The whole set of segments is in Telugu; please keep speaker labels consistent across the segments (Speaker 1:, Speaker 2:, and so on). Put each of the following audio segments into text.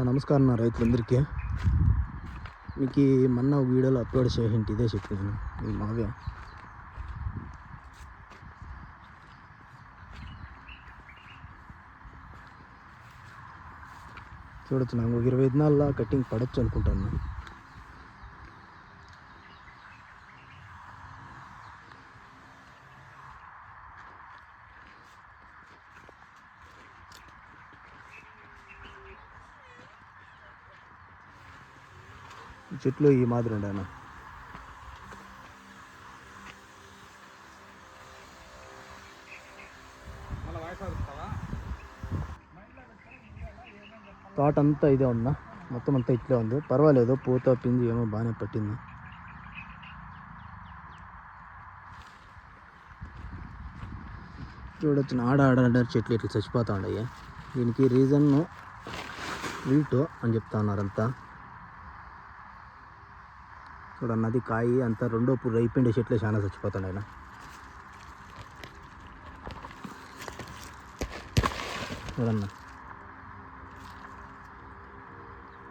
Speaker 1: నా నమస్కారం నా రైతులందరికీ. మీకు ఈ మొన్న వీడియోలో అప్లోడ్ చేసేంటి ఇదే చెప్పాను ఈ మావే చూడొచ్చు నాకు ఇరవై ఐదు నాళ్ళ కటింగ్ పడచ్చు అనుకుంటాను. చెట్లు ఈ మాదిరి ఉండేనా తోట అంతా ఇదే ఉందా మొత్తం అంతా ఇట్లే ఉంది. పర్వాలేదు పూత పిండి ఏమో బాగానే పట్టింది. చూడొచ్చు ఆడ ఆడ చెట్లు ఇట్లా చచ్చిపోతా ఉన్నాయి దీనికి రీజన్ విల్ట్ అని చెప్తా ఉన్నారంతా చూడన్న అది కాయి అంత రెండో పువ్వు అయిపోయిండే చెట్లే చాలా చచ్చిపోతాడు ఆయన. చూడన్న.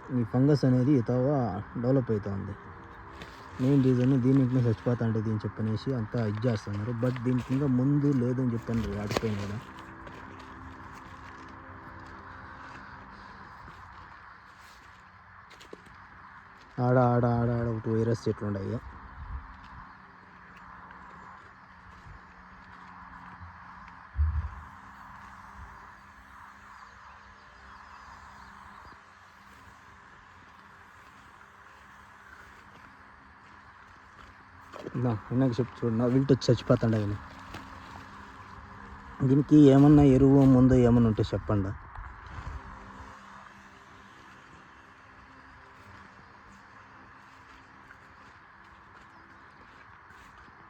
Speaker 1: ఈ ఫంగస్ అనేది ఇతవా డెవలప్ అవుతూ ఉంది మెయిన్ రీజన్ దీనికి చచ్చిపోతా అంటే దీని చెప్పనేసి అంతా ఇది చేస్తున్నారు. బట్ దీనికి ఇంకా ముందు లేదని చెప్పాను ఆడిపోయింది కదా. ఆడ ఆడ ఆడ ఆడ ఒకటి వైరస్ చెట్లు ఉన్నాయి నా వినాక చెప్పు చూడు నా వచ్చి చచ్చిపోతాడు ఆయన దీనికి ఏమన్నా ఎరువు ముందు ఏమన్నా ఉంటే చెప్పండి.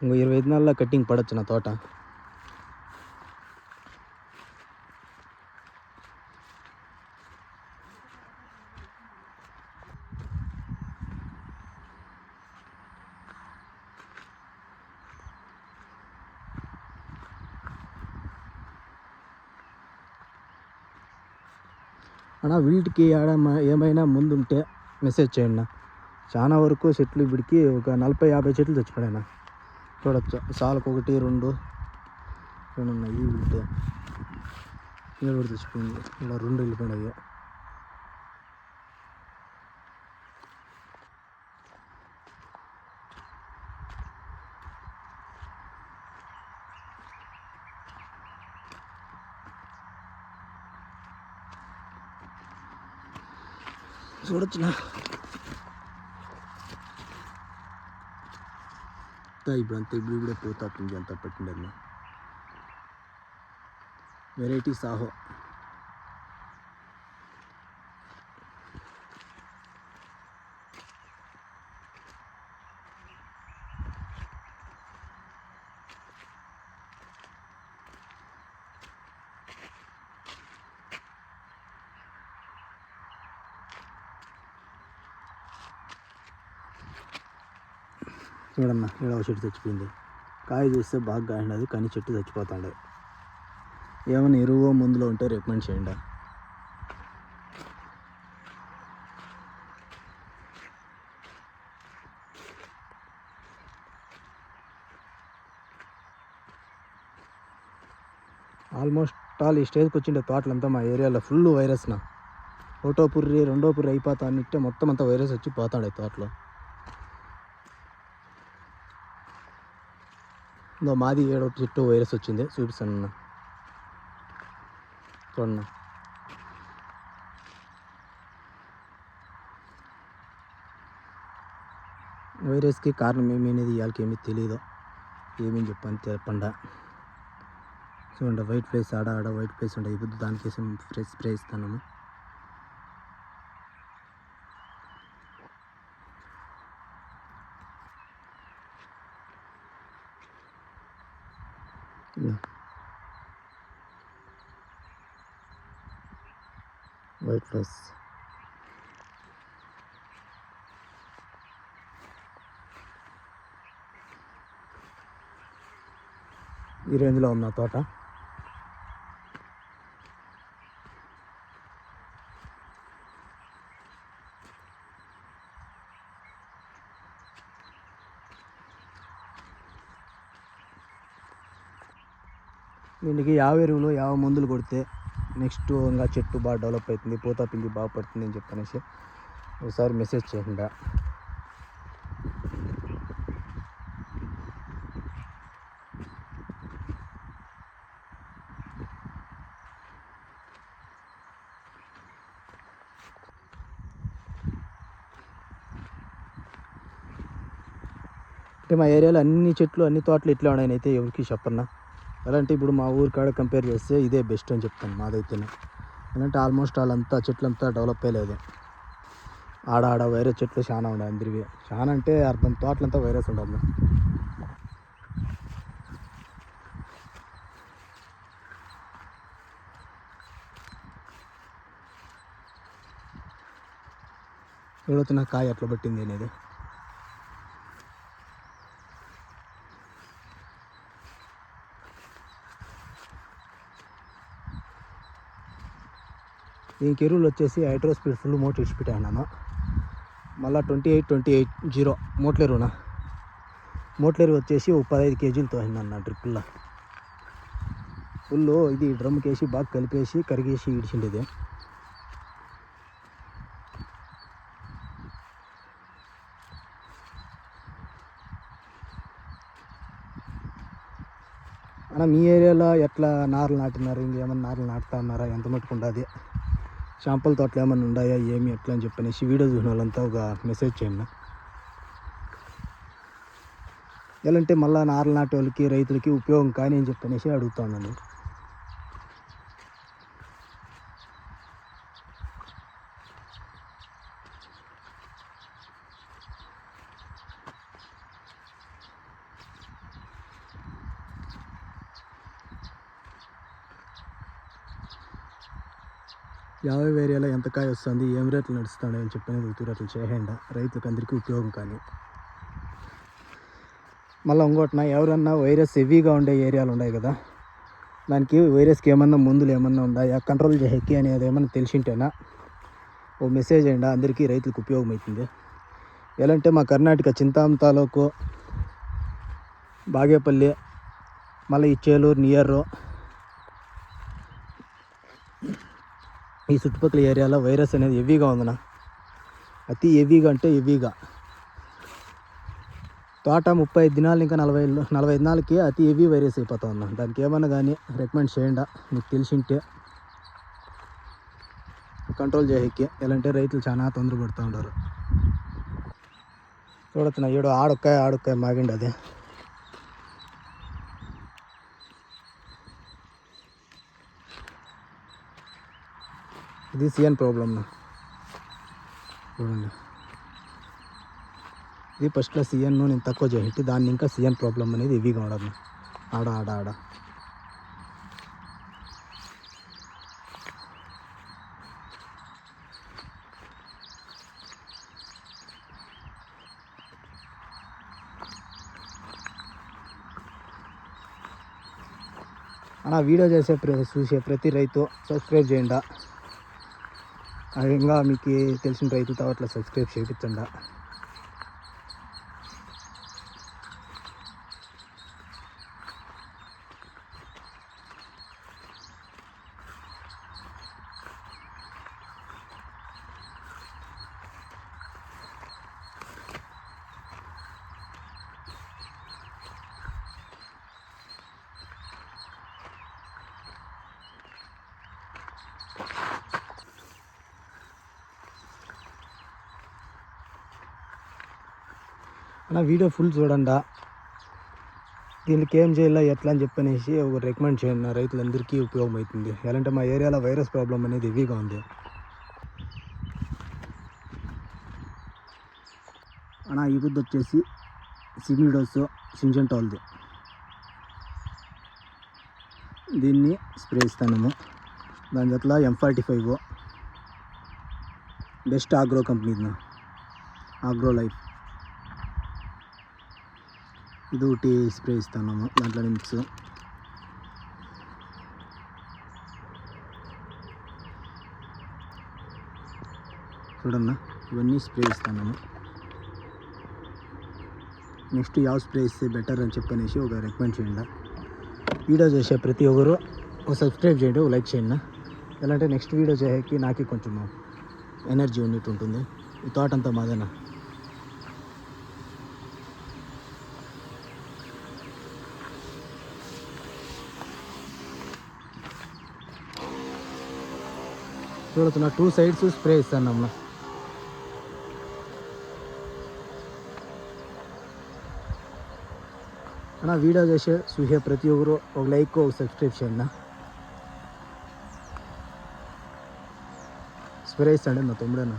Speaker 1: ఇంకో ఇరవై ఐదు నెలల కటింగ్ పడవచ్చు నా తోట. అన్నా వీటికి ఆడ ఏమైనా ముందుంటే మెసేజ్ చేయండి చాలా వరకు చెట్లు ఇప్పటికి ఒక నలభై యాభై చెట్లు చచ్చిపోయాయి చూడొచ్చు సాలకు ఒకటి రెండు రెండు ఉన్నాయి వీటి ఇక్కడ కూడా చచ్చిపోయింది ఇలా రెండు వెళ్ళిపోయినాయి చూడొచ్చునా ఇప్పుడు అంతా ఇప్పుడు ఇప్పుడే పోతా పిండి అంతా పెట్టిండదు. వెరైటీ సాహో చూడన్న ఏడవ చెట్టు చచ్చిపోయింది. కాయ చూస్తే బాగా కాయండి కానీ చెట్టు చచ్చిపోతాండే. ఏమైనా ఎరువు మందులో ఉంటే రికమెండ్ చేయండి. ఆల్మోస్ట్ ఆల్ ఈ స్టేజ్కి వచ్చిండే తోటలంతా మా ఏరియాలో ఫుల్ వైరస్నా. ఒకటో పుర్రి రెండో పుర్రి అయిపోతా అన్నిట్టే మొత్తం అంతా వైరస్ వచ్చి పోతాడు తోటలో. ఇందో మాది ఏడో చెట్టు వైరస్ వచ్చింది. చూపిస్తాను అన్న. చూడన్నా. వైరస్కి కారణం ఏమి అనేది వాళ్ళకి ఏమీ తెలియదు ఏమేమి చెప్పని చెప్పండా చూడండి వైట్ ప్లేస్ ఆడ ఆడ వైట్ ప్లేస్ ఉండే. ఇప్పుడు దానికోసం స్ప్రే స్ప్రే ఇస్తున్నాము వైట్ ప్లస్ ఈ రేంజ్లో ఉన్న తోట. దీనికి యావ ఎరువులు యావ మందులు కొడితే నెక్స్ట్ ఇంకా చెట్టు బాగా డెవలప్ అవుతుంది పూత పిండి బాగా పడుతుంది అని చెప్పనేసి ఒకసారి మెసేజ్ చేయండి. అంటే మా ఏరియాలో అన్ని చెట్లు అన్ని తోటలు ఇట్లా ఉన్నాయని అయితే ఎవరికి చెప్పన్నా. ఎలా అంటే ఇప్పుడు మా ఊరి కాడ కంపేర్ చేస్తే ఇదే బెస్ట్ అని చెప్తాను మాదైతేనే. ఎందుకంటే ఆల్మోస్ట్ వాళ్ళంతా చెట్లంతా డెవలప్ అయ్యలేదు. ఆడ ఆడ వైరస్ చెట్లు చాలా ఉన్నాయి అందరివి. చాలా అంటే అర్థం తోటలంతా వైరస్ ఉండదు. చూడొచ్చు కాయ ఎట్లా పట్టింది అనేది? దీనికి ఎరువులు వచ్చేసి హైడ్రో స్పీడ్ ఫుల్ మోటర్ ఇచ్చి అన్నాను. మళ్ళీ twenty eight twenty eight zero మోట్ల ఎరువునా? మోట్ల ఎరువు వచ్చేసి ఒక పదహైదు కేజీలతో అయిందన్న డ్రిప్పుల్లో. ఫుల్ ఇది డ్రమ్కి వేసి బాగా కలిపేసి కరిగేసి ఇడిచిండేది అన్న మీ ఏరియాలో ఎట్లా నార్లు నాటినారు? ఇంకేమన్నా నార్లు నాటుతా ఉన్నారా? ఎంత మటుకు అది షాంపుల తోటలు ఏమన్నా ఉన్నాయా ఏమి ఎట్లా అని చెప్పనేసి వీడియో చూసిన వాళ్ళంతా ఒక మెసేజ్ చేయండి. ఎలాంటే మళ్ళీ నార్లు నాటే వాళ్ళకి రైతులకి ఉపయోగం కానీ అని చెప్పనేసి అడుగుతా ఉన్నాను. యాభై ఏరియాలో ఎంత కాయ వస్తుంది ఏం రేట్లు నడుస్తుంది అని చెప్పనేది ఒక రేట్లు చేయండి. రైతులకు అందరికీ ఉపయోగం కానీ. మళ్ళీ ఇంకోటిన ఎవరన్నా వైరస్ హెవీగా ఉండే ఏరియాలు ఉన్నాయి కదా దానికి వైరస్కి ఏమన్నా మందులు ఏమన్నా ఉన్నాయా కంట్రోల్ చేసేకి అనేది ఏమన్నా తెలిసింటేనా? ఓ మెసేజ్ అయ్యండి అందరికీ రైతులకు ఉపయోగం అవుతుంది. ఎలా అంటే మా కర్ణాటక చింతాం తాలూకు బాగేపల్లి మళ్ళీ ఈ చేలూరు నియర్ ఈ చుట్టుపక్కల ఏరియాలో వైరస్ అనేది హెవీగా ఉందన్న. అతి హెవీగా అంటే హెవీగా. తోట ముప్పై ఐదు దినాలు ఇంకా నలభై నలభై ఐదు దినాలకి అతి హెవీ వైరస్ అయిపోతా ఉన్నా దానికి ఏమన్నా కానీ రికమెండ్ చేయండి? మీకు తెలిసింటే. కంట్రోల్ చేయకి ఎలాంటి రైతులు చాలా తొందర పడుతూ ఉంటారు. చూడొచ్చు ఏడు ఆడొక్కాయ ఆడొక్కాయ మాగిండి అదే. ఇది సిఎన్ ప్రాబ్లమ్ చూడండి. ఇది ఫస్ట్లో సిఎన్ నేను తక్కువ చేసి దాన్ని ఇంకా సిఎన్ ప్రాబ్లమ్ అనేది హెవీగా ఉండదు. ఆడ ఆడ ఆడ. అన్న వీడియో చేసే ప్ర చూసే ప్రతి రైతు సబ్స్క్రైబ్ చేయండి? ఇంకా మీకు తెలిసిన రైతుతో అట్లా సబ్స్క్రైబ్ చేయించండి. అన్న వీడియో ఫుల్ చూడండా? దీనికి ఏం చేయాలా ఎట్లా అని చెప్పనేసి ఒక రికమెండ్ చేయండి నా రైతులందరికీ ఉపయోగం అవుతుంది ఎలాంటి మా ఏరియాలో వైరస్ ప్రాబ్లం అనేది హెవీగా ఉంది. అన్న ఈ బుద్ధి వచ్చేసి సిమిడోస్ సింజంటాల్ది దీన్ని స్ప్రే ఇస్తాను దాని జట్ల M forty five best agro company agro life. ఇది ఒకటి స్ప్రే ఇస్తున్నాము దాంట్లో నిమ్స్. చూడన్నా ఇవన్నీ స్ప్రే ఇస్తున్నాము నెక్స్ట్ ಯಾವ స్ప్రే ఇస్తే బెటర్ అని చెప్పనేసి ఒక రికమెండ్ చేయండి. వీడియో చేసే ప్రతి ఒక్కరు ఒక సబ్స్క్రైబ్ చేయండి ఒక లైక్ చేయండి. ఎలా అంటే నెక్స్ట్ వీడియో చేయకి నాకే కొంచెం ఎనర్జీ ఉన్నట్టు ఉంటుంది. ఈ థాట్ అంతా మాదేనా? చూడుతున్నా టూ సైడ్స్ స్ప్రే ఇస్తాను అమ్మ అన్న వీడియో చేసే చూసే ప్రతి ఒక్కరు ఒక లైక్ ఒక సబ్స్క్రైబ్ చేయండి స్ప్రే ఇస్తాండి నా తమ్ముడన్నా